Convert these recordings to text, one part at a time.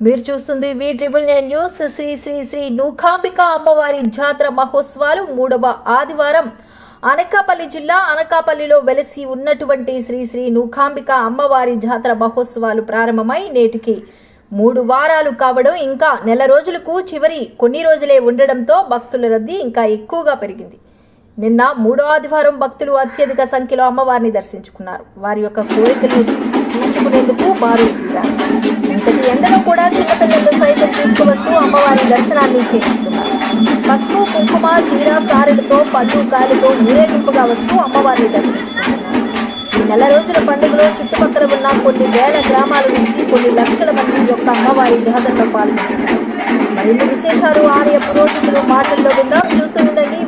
మీరు చూస్తుంది V triple nine news. Sri Sri Sri Nookambika అమ్మవారి జాతర మహోత్సవాలు మూడవ ఆదివారం. అనకాపల్లి జిల్లా అనకాపల్లిలో వెలసి ఉన్నటువంటి శ్రీ శ్రీ నూకాంబిక అమ్మవారి జాతర మహోత్సవాలు ప్రారంభమై నేటికి మూడు వారాలు కావడం ఇంకా నెల రోజులకు చివరి కొన్ని రోజులే ఉండడంతో భక్తుల రద్దీ ఇంకా ఎక్కువగా పెరిగింది. నిన్న మూడో ఆదివారం భక్తులు అత్యధిక సంఖ్యలో అమ్మవారిని దర్శించుకున్నారు. వారి యొక్క కోరికలు తీర్చుకునేందుకు బారు తీరారు. ఎండలో కూడా చిన్నపిల్లలు సైతం తీసుకువస్తూ అమ్మవారి దర్శనాన్ని చేయిస్తున్నారు పసుపు కుంకుమ చీర సారెలతో పట్టు గాలితో ఊరేగింపుగా వస్తూ అమ్మవారిని దర్శిస్తున్నారు. ఈ నెల రోజుల పండుగలో చుట్టుపక్కల ఉన్న కొన్ని వేల గ్రామాల నుంచి కొన్ని లక్షల మంది యొక్క అమ్మవారి జాతరలో పాల్గొన్నారు మరిన్ని విశేషాలు ఆలయ పురోహితులు మాటల్లో విందాం. చూస్తూ ఉండండి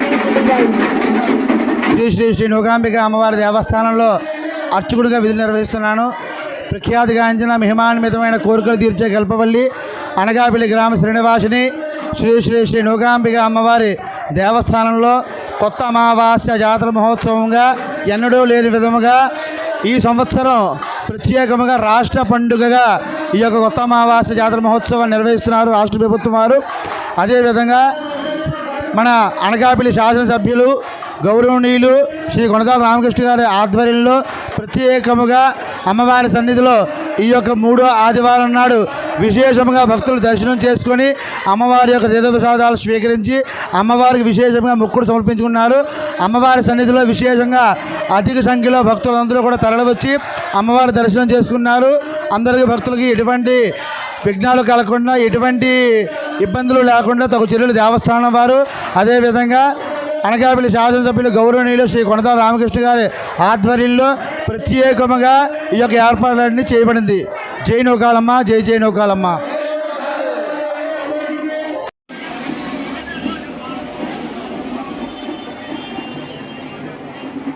శ్రీ శ్రీ శ్రీ నూకాంబిక అమ్మవారి దేవస్థానంలో అర్చకుడిగా విధులు నిర్వహిస్తున్నాను. ప్రఖ్యాతిగాంచిన మహిమాన్వితమైన కోరికలు తీర్చే కల్పవల్లి అనగాపల్లి గ్రామ శ్రీనివాసిని శ్రీ శ్రీ శ్రీ నూకాంబిక అమ్మవారి దేవస్థానంలో కొత్త అమావాస్య జాతర మహోత్సవంగా ఎన్నడూ లేని విధముగా ఈ సంవత్సరం ప్రత్యేకముగా రాష్ట్ర పండుగగా ఈ యొక్క కొత్త అమావాస్య జాతర మహోత్సవం నిర్వహిస్తున్నారు రాష్ట్ర ప్రభుత్వం వారు. అదేవిధంగా మన అనకాపల్లి శాసనసభ్యులు గౌరవనీయులు శ్రీ కొనదాల రామకృష్ణ గారి ఆధ్వర్యంలో ప్రత్యేకముగా అమ్మవారి సన్నిధిలో ఈ యొక్క మూడో ఆదివారం నాడు విశేషముగా భక్తులు దర్శనం చేసుకొని అమ్మవారి యొక్క తీర్థప్రసాదాలు స్వీకరించి అమ్మవారికి విశేషంగా ముక్కుడు సమర్పించుకున్నారు. అమ్మవారి సన్నిధిలో విశేషంగా అధిక సంఖ్యలో భక్తులందరూ కూడా తరలివచ్చి అమ్మవారి దర్శనం చేసుకున్నారు. అందరికీ భక్తులకి ఎటువంటి విఘ్నాలు కలగకుండా ఎటువంటి ఇబ్బందులు లేకుండా తగు చర్యలు దేవస్థానం వారు. అదేవిధంగా అనకాపల్లి శాసనసభ్యులు గౌరవనీయులు శ్రీ కొనతా రామకృష్ణ గారి ఆధ్వర్యంలో ప్రత్యేకముగా ఈ యొక్క ఏర్పాట్లన్నీ చేయబడింది. జై నౌకాలమ్మ జై జై నౌకాలమ్మ.